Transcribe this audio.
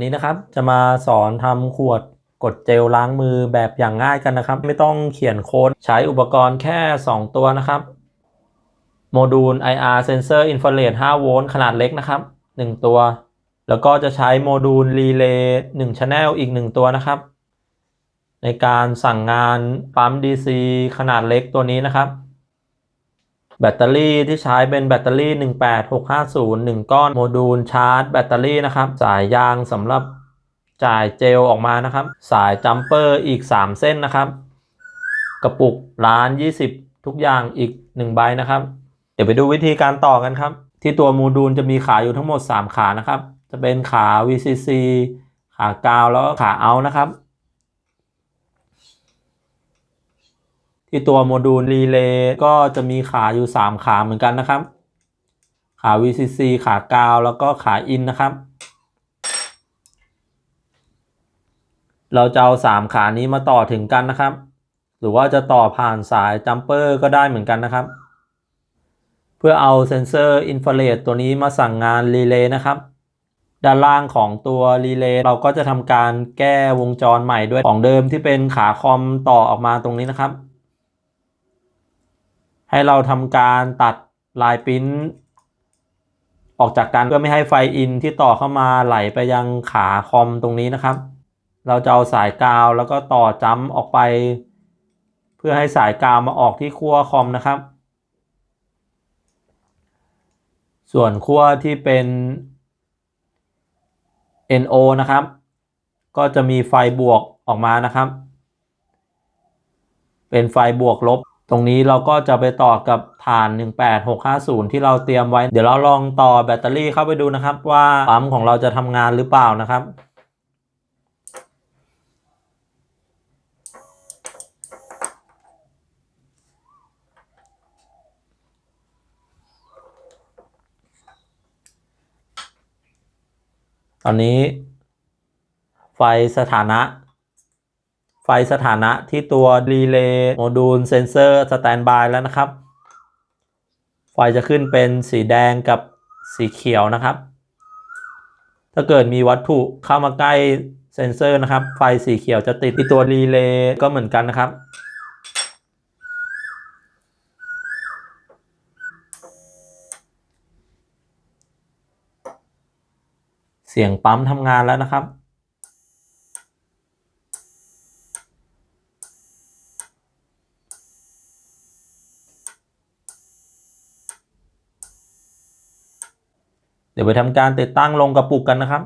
วันนี้นะครับจะมาสอนทำขวดกดเจลล้างมือแบบอย่างง่ายกันนะครับ ไม่ต้องเขียนโค้ดใช้อุปกรณ์แค่ 2 ตัวนะครับโมดูล IR Sensor Infrared 5 โวลต์ขนาดเล็กนะครับ 1 ตัว แล้วก็จะใช้โมดูลรีเลย์1 Channel อีก 1 ตัวนะครับ ในการสั่งงานปั๊ม DC ขนาดเล็กตัวนี้นะครับ แบตเตอรี่ที่ใช้เป็นแบตเตอรี่ 18650 1 ก้อนโมดูลชาร์จแบตเตอรี่นะครับ สายยางสำหรับจ่ายเจลออกมานะครับ สายจัมเปอร์อีก 3 เส้นนะครับ กระปุกล้าน 20 ทุกอย่างอีก 1 ใบนะครับ เดี๋ยวไปดูวิธีการต่อกันครับ ที่ตัวโมดูลจะมีขาอยู่ทั้งหมด 3 ขานะครับ จะเป็นขา VCC ขากาวแล้วก็ขาเอานะครับ ที่ตัวโมดูลรีเลย์ก็จะมีขาอยู่ 3 ขาเหมือนกันนะครับ ขา VCC ขากาวแล้วก็ขาอินนะครับ เราจะเอา 3 ขานี้มาต่อถึงกันนะครับ หรือว่าจะต่อผ่านสายจัมเปอร์ก็ได้เหมือนกันนะครับ เพื่อเอาเซนเซอร์อินฟราเรดตัวนี้มาสั่งงานรีเลย์นะครับด้านล่างของตัวรีเลย์เราก็จะทำการแก้วงจรใหม่ด้วยของเดิมที่เป็นขาคอมต่อออกมาตรงนี้นะครับ ให้เราทำการตัดลายปิ้นออกจากกันเพื่อไม่ให้ไฟอินที่ต่อเข้ามาไหลไปยังขาคอมตรงนี้นะครับ เราจะเอาสายกาวแล้วก็ต่อจ้ำออกไป เพื่อให้สายกาวมาออกที่ขั้วคอมนะครับ ส่วนขั้วที่เป็น NO นะครับ ก็จะมีไฟบวกออกมานะครับ เป็นไฟบวกลบ ตรงนี้เราก็จะไปต่อกับฐาน 18650 ที่เราเตรียมไว้ เดี๋ยวเราลองต่อแบตเตอรี่เข้าไปดูนะครับ ว่าปั๊มของเราจะทำงานหรือเปล่านะครับตอนนี้ไฟสถานะ ไฟสถานะที่ตัวรีเลย์โมดูลเซนเซอร์สแตนบายแล้วนะครับ ไฟจะขึ้นเป็นสีแดงกับสีเขียวนะครับ ถ้าเกิดมีวัตถุเข้ามาใกล้เซนเซอร์นะครับ ไฟสีเขียวจะติดที่ตัวรีเลย์ก็เหมือนกันนะครับเสียงปั๊มทำงานแล้วนะครับ เดี๋ยวไปทำการติดตั้งลงกระปุกกันนะครับ